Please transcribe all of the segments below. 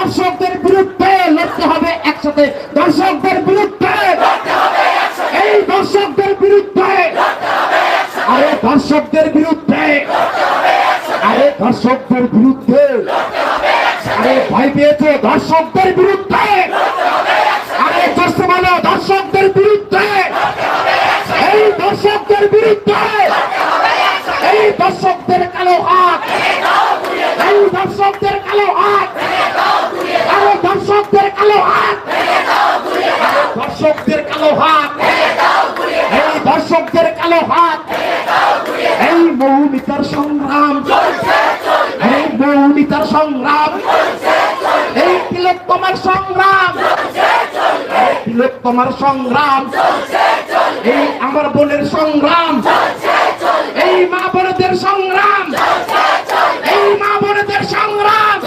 দর্শকদের বিরুদ্ধে লড়তে হবে একসাথে। দর্শকদের বিরুদ্ধে এই দর্শকদের বিরুদ্ধে আরে দর্শকদের বিরুদ্ধে আরে দর্শকদের বিরুদ্ধে আরে ভাই পেয়েছে? দর্শকদের বিরুদ্ধে আরে জোরসে বলো দর্শকদের বিরুদ্ধে এই দর্শকদের বিরুদ্ধে এই দর্শকদের কালো হাত এই দর্শকদের কালো হাত আরে দর্শকদের কালো হাত আরে দর্শকদের কালো হাত এই দর্শকদের কালো হাত। এই মৌমিতার সংগ্রাম। এই মৌমিতার সংগ্রাম। এই তিলোত্তমার সংগ্রাম। এই তিলোত্তমার সংগ্রাম। এই আমার বোনের সংগ্রাম। এই মা বোনদের সংগ্রাম। এই মা বোনদের সংগ্রাম।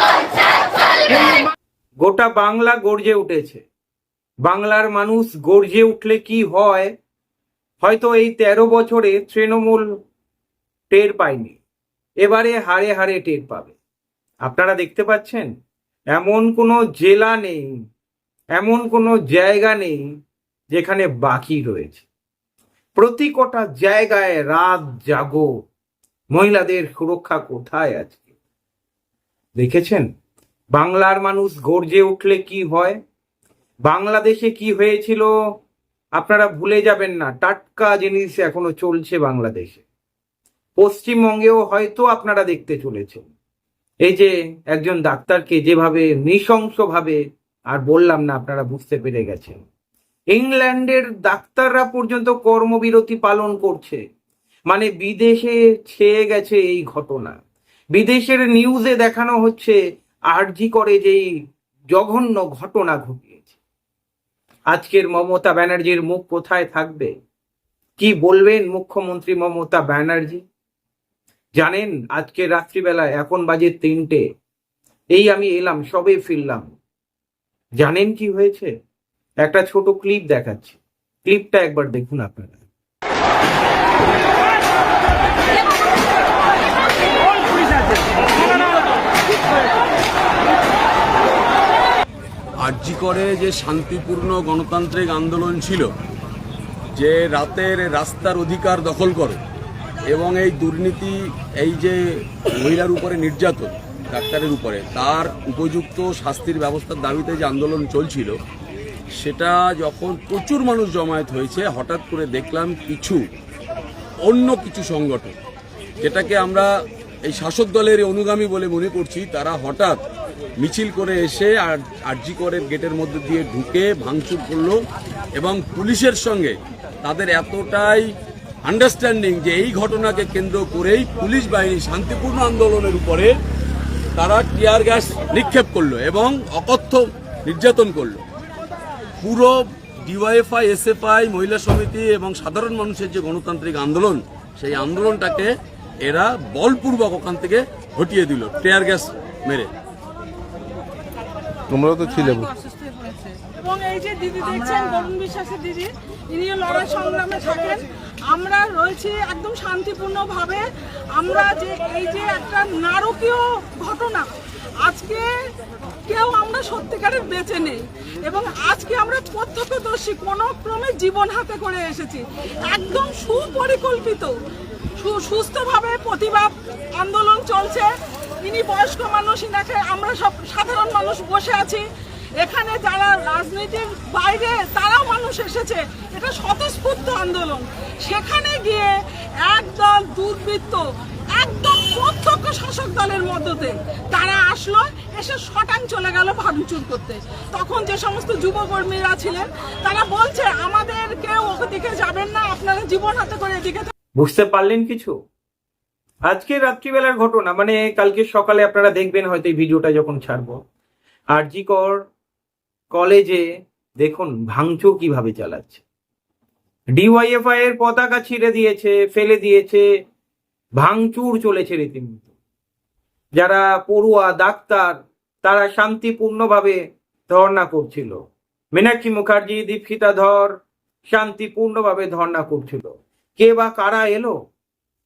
গোটা বাংলা গর্জে উঠেছে। বাংলার মানুষ গর্জে উঠলে কি হয়? হয়তো এই তেরো বছরে তৃণমূল টের পায়নি। এবারে হারে হারে টের পাবে। আপনারা দেখতে পাচ্ছেন, এমন কোনো জেলা নেই, এমন কোনো জায়গা নেই যেখানে বাকি রয়েছে। প্রতি কটা জায়গায় রাত জাগো, মহিলাদের সুরক্ষা কোথায় আজকে দেখেছেন? বাংলার মানুষ গর্জে উঠলে কি হয়? বাংলাদেশে কি হয়েছিল? আপনারা ভুলে যাবেন না, টাটকা জিনিস এখনও চলছে বাংলাদেশে। পশ্চিমবঙ্গেও হয়তো আপনারা দেখতে চলেছেন। এই যে একজন ডাক্তারকে যেভাবে নৃশংসভাবে, আর বললাম না আপনারা বুঝতে পেরে গেছেন। ইংল্যান্ডের ডাক্তাররা পর্যন্ত কর্মবিরতি পালন করছে। মানে বিদেশে ছেয়ে গেছে এই ঘটনা। বিদেশের নিউজে দেখানো হচ্ছে, আরজি করে যেই জঘন্য ঘটনা ঘটিয়েছে আজকের মমতা ব্যানার্জির মুখ কোথায় থাকবে? কি বলবেন মুখ্যমন্ত্রী মমতা ব্যানার্জি? জানেন আজকে রাত্রিবেলা এখন বাজে তিনটে। এই আমি এলাম, সবে ফিরলাম। জানেন কি হয়েছে? একটা ছোট ক্লিপ দেখাচ্ছি। ক্লিপটা একবার দেখুন আপনারা। আর্জি করে যে শান্তিপূর্ণ গণতান্ত্রিক আন্দোলন ছিল, যে রাতের রাস্তার অধিকার দখল করে এবং এই দুর্নীতি, এই যে মহিলার উপরে নির্যাতন, ডাক্তারের উপরে, তার উপযুক্ত শাস্তির ব্যবস্থার দাবিতে যে আন্দোলন চলছিল, সেটা যখন প্রচুর মানুষ জমায়েত হয়েছে, হঠাৎ করে দেখলাম কিছু, অন্য কিছু সংগঠন, যেটাকে আমরা এই শাসক দলের অনুগামী বলে মনে করছি, তারা হঠাৎ মিছিল করে এসে আর আরজি করের গেটের মধ্যে দিয়ে ঢুকে ভাঙচুর করল এবং পুলিশের সঙ্গে তাদের এতটাই আন্ডারস্ট্যান্ডিং যে এই ঘটনাকে কেন্দ্র করেই পুলিশ বাহিনী শান্তিপূর্ণ আন্দোলনের উপরে তারা টিয়ার গ্যাস নিক্ষেপ করল এবং অকথ্য নির্যাতন করল। পুরো ডিওয়াইএফআই এসএফআই মহিলা সমিতি এবং সাধারণ মানুষের যে গণতান্ত্রিক আন্দোলন, সেই আন্দোলনটাকে এরা বলপূর্বক ওখান থেকে হটিয়ে দিল টেয়ার গ্যাস মেরে। তোমরাও তো ছিলে। এবং এই যে দিদি দেখছেন, বরুণ বিশ্বাসের দিদি, ইনিও লড়াই সংগ্রামে থাকেন। আমরা রয়েছি একদম শান্তিপূর্ণভাবে। আমরা যে এই যে একটা নারকীয় ঘটনা, আজকে কেউ আমরা সত্যিকারের বেঁচে নেই। এবং আজকে আমরা প্রত্যক্ষদর্শী, কোনো ক্রমে জীবন হাতে করে এসেছি। একদম সুপরিকল্পিত সুস্থভাবে প্রতিবাদ আন্দোলন চলছে। ইনি বয়স্ক মানুষ, ইনাকে আমরা সব সাধারণ মানুষ বসে আছি। এখানে যারা রাজনীতির বাইরে, তারাও মানুষ এসেছে। এটা স্বতঃস্ফূর্ত আন্দোলন। সেখানে গিয়ে একদল দুর্বৃত্ত একদম প্রত্যক্ষ শাসক দলের মধ্যে তারা আসলো, এসে শটাং চলে গেল ভাঙচুর করতে। তখন যে সমস্ত যুবকর্মীরা ছিলেন, তারা বলছে, আমাদের কেউ ওদিকে যাবেন না, আপনারা জীবন হাতে করে এদিকে বুঝতে পারলেন কিছু? আজকে রাত্রিবেলার ঘটনা মানে কালকে সকালে আপনারা দেখবেন হয়তো এই ভিডিওটা যখন ছাড়বো। আরজি কর কলেজে দেখুন ভাঙচুর কীভাবে চালাচ্ছে। ডিওয়াইএফআই এর পতাকা ছিঁড়ে দিয়েছে, ফেলে দিয়েছে, ভাঙচুর চলেছে রীতিমতো। যারা পড়ুয়া, ডাক্তার, তারা শান্তিপূর্ণভাবে ধর্ণা করছিল। মীনাক্ষী মুখার্জি, দীপশিতা ধর, শান্তিপূর্ণভাবে ধর্ণা করছিল। কে বা কারা এলো?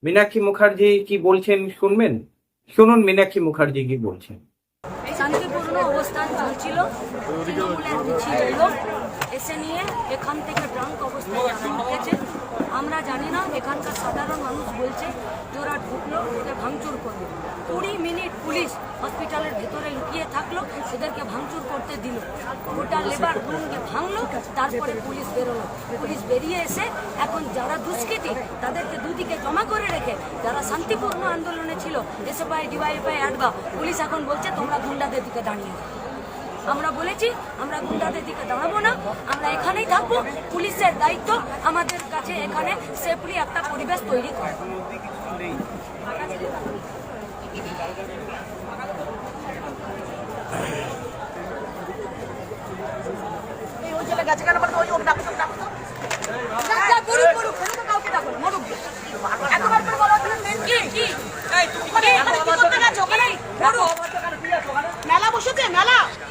মীনাক্ষী মুখার্জি কি বলছেন শুনবেন? শুনুন মীনাক্ষী মুখার্জি কি বলছেন। চলছিল তৃণমূলের এসে নিয়ে এখান থেকে ড্রাঙ্ক অবস্থায় ঢুকেছে, আমরা জানি না, এখানকার সাধারণ মানুষ বলছে ওরা ঢুকলো ওদের ভাঙচুর করবে কুড়ি মিনিট পুলিশ হসপিটালের ভেতরে লুকিয়ে থাকল, ওদেরকে ভাঙচুর করতে দিল। গোটা লেবার রুমকে ভাঙলো, তারপরে পুলিশ বেরোলো। পুলিশ বেরিয়ে এসে এখন যারা দুষ্কৃতী, তাদেরকে দুদিকে জমা করে রেখে যারা শান্তিপূর্ণ আন্দোলনে ছিল, এসএফআই, ডিওয়াইএফআই অ্যাডবা পুলিশ এখন বলছে, তোমরা গুন্ডাদের দিকে দাঁড়িয়ে। আমরা বলেছি আমরা গুন্ডাদের দিকে দাঁড়াবো না আমরা এখানেই থাকব। পুলিশের দায়িত্ব আমাদের কাছে এখানে সেফলি একটা পরিবেশ তৈরি করা। কি? কি? মেলা বসেছে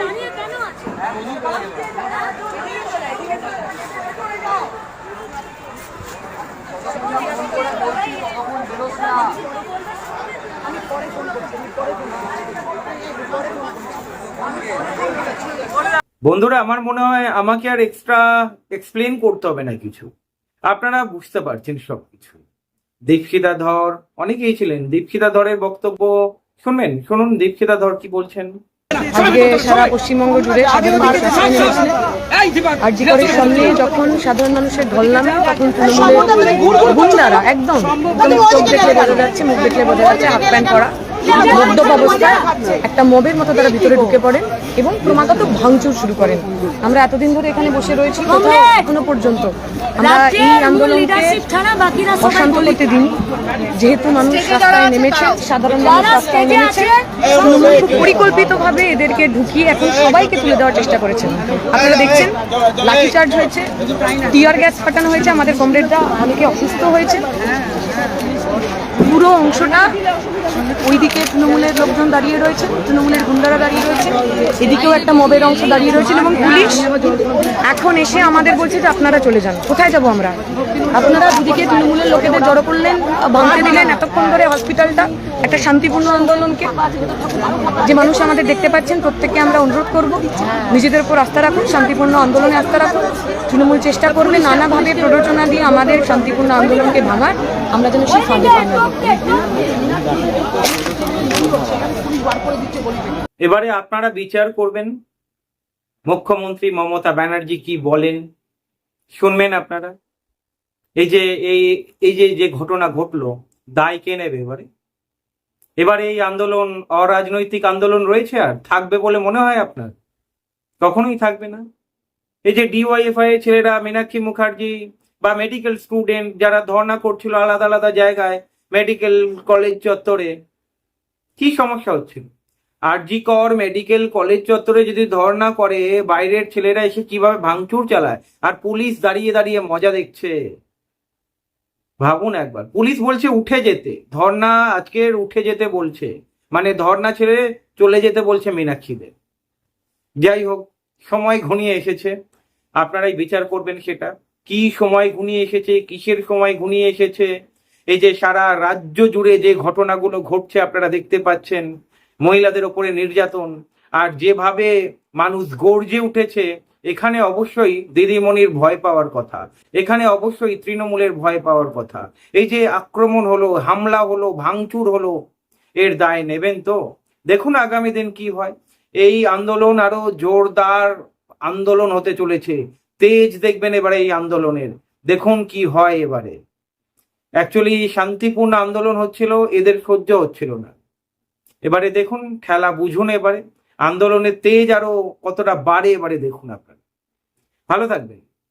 দাঁড়িয়ে কেন বন্ধুরা, আমার মনে হয় আমাকে আর এক্সট্রা এক্সপ্লেন করতে হবে না কিছু। আপনারা বুঝতে পারছেন সবকিছু। দীপশিতা ধর, অনেকেই ছিলেন। দীপশিতা ধরের বক্তব্য শুনবেন? শুনুন দীপশিতা ধর কি বলছেন? সারা পশ্চিমবঙ্গ জুড়ে সাধারণ মানুষ আর সামনে যখন সাধারণ মানুষের ঢল নামে, তখন তৃণমূলের গুন্ডারা, একদম চোখ দেখলে বোঝা যাচ্ছে, মুখ দেখলে বোঝা যাচ্ছে হাফ প্যান্ট পরা। মদ্যপ অবস্থায় একটা মবের মতো তারা ভিতরে ঢুকে পড়েন এবং ক্রমাগত ভাঙচুর শুরু করেন। আমরা এতদিন ধরে এখানে বসে রয়েছি কোথাও এখনও পর্যন্ত। আমরা এই আন্দোলনকে অশান্ত করতে দিন যেহেতু মানুষ রাস্তায় নেমেছে সাধারণ মানুষ রাস্তায় নেমেছে তৃণমূল খুব পরিকল্পিতভাবে এদেরকে ঢুকিয়ে এখন সবাইকে তুলে দেওয়ার চেষ্টা করেছেন। আপনারা দেখছেন লাঠিচার্জ হয়েছে টিয়ার গ্যাস ফাটানো হয়েছে আমাদের কমরেডরা অনেকে অসুস্থ হয়েছে। পুরো অংশটা ওইদিকে তৃণমূলের লোকজন দাঁড়িয়ে রয়েছে, তৃণমূলের গুন্ডারা দাঁড়িয়ে রয়েছে, এদিকেও একটা মবের অংশ দাঁড়িয়ে রয়েছে এবং পুলিশ এখন এসে আমাদের বলছে যে আপনারা চলে যান। কোথায় যাব আমরা? আপনারা দুদিকে তৃণমূলের লোকেদের জড়ো করলেন ভাঙতে দিলেন এতক্ষণ ধরে হসপিটালটা, একটা শান্তিপূর্ণ আন্দোলনকে। যে মানুষ আমাদের দেখতে পাচ্ছেন, প্রত্যেককে আমরা অনুরোধ করব, নিজেদের উপর আস্থা রাখুন, শান্তিপূর্ণ আন্দোলনে আস্থা রাখুন, তৃণমূল চেষ্টা করবে, নানাভাবে প্ররোচনা দিয়ে আমাদের শান্তিপূর্ণ আন্দোলনকে ভাঙার। আমরা যেন সেই না এবারে আপনারা বিচার করবেন। মুখ্যমন্ত্রী মমতা ব্যানার্জি কি বলেন? শুনবেন আপনারা। এই যে, এই এই যে যে ঘটনা ঘটলো, দায় কে নেবে এবারে? এবারে এই আন্দোলন, অরাজনৈতিক আন্দোলন রয়েছে আর, থাকবে বলে মনে হয় আপনার? কখনোই থাকবে না। এই যে ডিওয়াইএফআই ছেলেরা, মীনাক্ষী মুখার্জি বা মেডিকেল স্টুডেন্ট যারা ধর্ণা করছিল আলাদা আলাদা জায়গায় মেডিকেল কলেজ চত্বরে, কি সমস্যা হচ্ছিল? আর জি কর মেডিকেল কলেজ চত্বরে যদি ধর্ণা করে, বাইরের ছেলেরা এসে কীভাবে ভাঙচুর চালায়? আর পুলিশ দাঁড়িয়ে দাঁড়িয়ে মজা দেখছে। ভাবুন একবার। পুলিশ বলছে উঠে যেতে। ধর্ণা আজকের উঠে যেতে বলছে। মানে ধর্ণা ছেড়ে চলে যেতে বলছে মীনাক্ষীদের। যাই হোক, সময় ঘনিয়ে এসেছে। আপনারাই বিচার করবেন সেটা। কি সময় ঘনিয়ে এসেছে, কিসের সময় ঘনিয়ে এসেছে? এই যে সারা রাজ্য জুড়ে যে ঘটনাগুলো ঘটছে আপনারা দেখতে পাচ্ছেন, মহিলাদের ওপরে নির্যাতন, আর যেভাবে মানুষ গর্জে উঠেছে, এখানে অবশ্যই দিদিমণির ভয় পাওয়ার কথা, এখানে অবশ্যই তৃণমূলের ভয় পাওয়ার কথা। এই যে আক্রমণ হলো, হামলা হলো, ভাঙচুর হলো, এর দায় নেবেন তো? দেখুন আগামী দিন কি হয়। এই আন্দোলন আরও জোরদার আন্দোলন হতে চলেছে। তেজ দেখবেন এবারে এই আন্দোলনের। দেখুন কি হয় এবারে। অ্যাকচুয়ালি শান্তিপূর্ণ আন্দোলন হচ্ছিল, এদের সহ্য হচ্ছিল না। এবারে দেখুন, খেলা বুঝুন এবারে। আন্দোলনের তেজ আরও কতটা বাড়ে এবারে দেখুন আপনারা। ভালো থাকবেন।